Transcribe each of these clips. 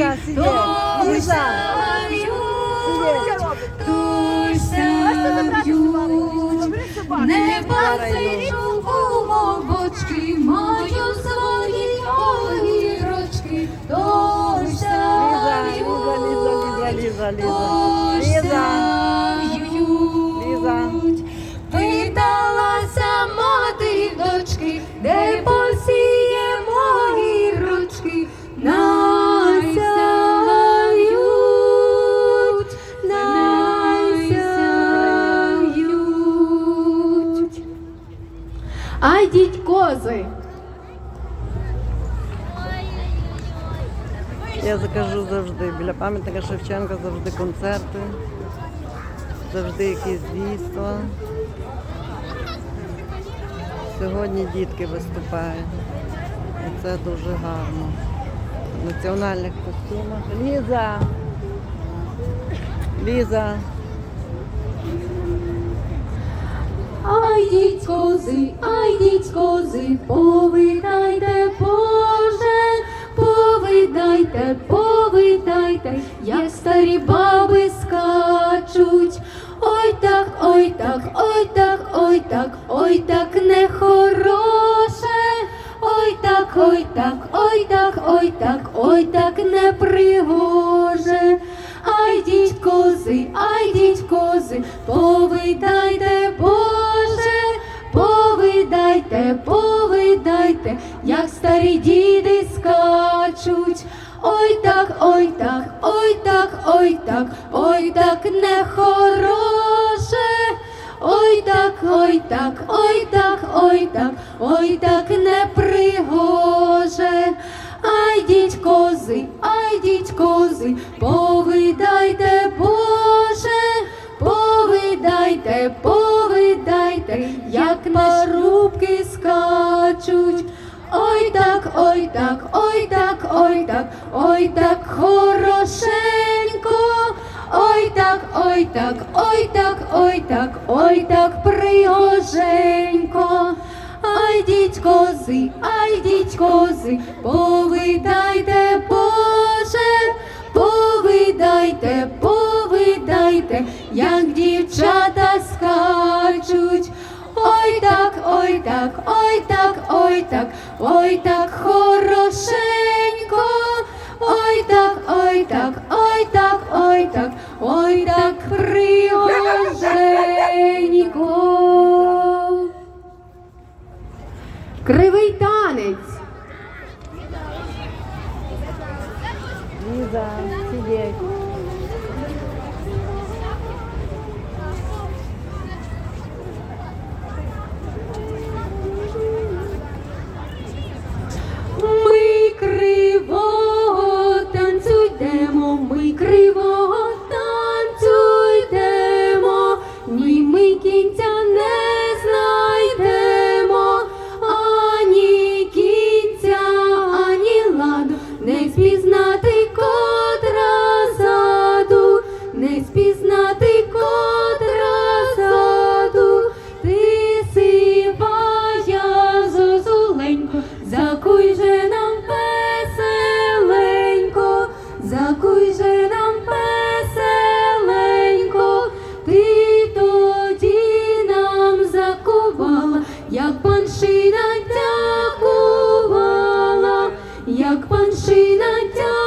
Ліза, сидіть. Ліза. Не бачу у бочки, маю свої огірочки, тож. Ліза. Питалася мати дочки, де Ай, діть кози. Я закажу завжди. Біля пам'ятника Шевченка завжди концерти, завжди якісь дійства. Сьогодні дітки виступають. І це дуже гарно. В національних костюмах. Ліза! Ліза! Ай, діть кози, ай, діть кози, повидайте, Боже, повидайте, повидайте, як старі баби скачуть. Ой так, ой так, ой так, ой так, ой так нехороше. Ой так, ой так, ой так, ой так, ой так непригоже. Ай, діть кози, ай, діть кози, повидайте, повидайте, як старі діди скачуть. Ой так, ой так, ой так, ой так, ой так нехороше. Ой так, ой так, ой так, ой так, ой так непригоже. Ай, діть кози, ай, діть кози, повидайте, Ой так, ой так, ой так, ой так, хорошенько. Ой так, ой так, ой так, ой так, ой так пригоженько. Ай, діть кози, ай, діть кози, повидайте, Боже, повидайте, повидайте, як дівчата скачуть. Ой так, ой так, ой так, ой так, ой так хорошенько. Ой так, ой так, ой так, ой так, ой так пригоженько. Кривий танець. Ліза, сидіть. Ми кривого як паншина дякувала,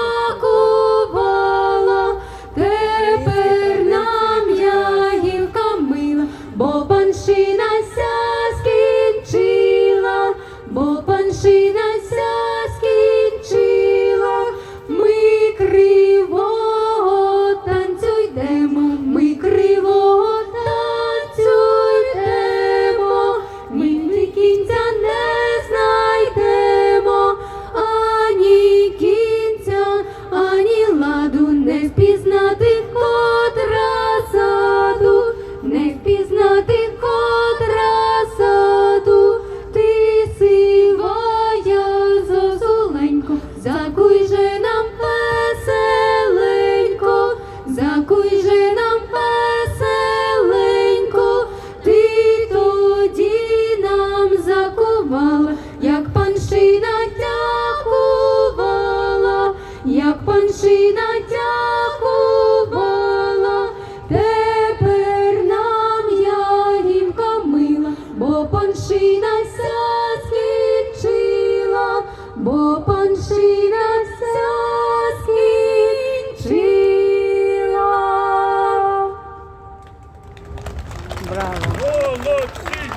Молодці!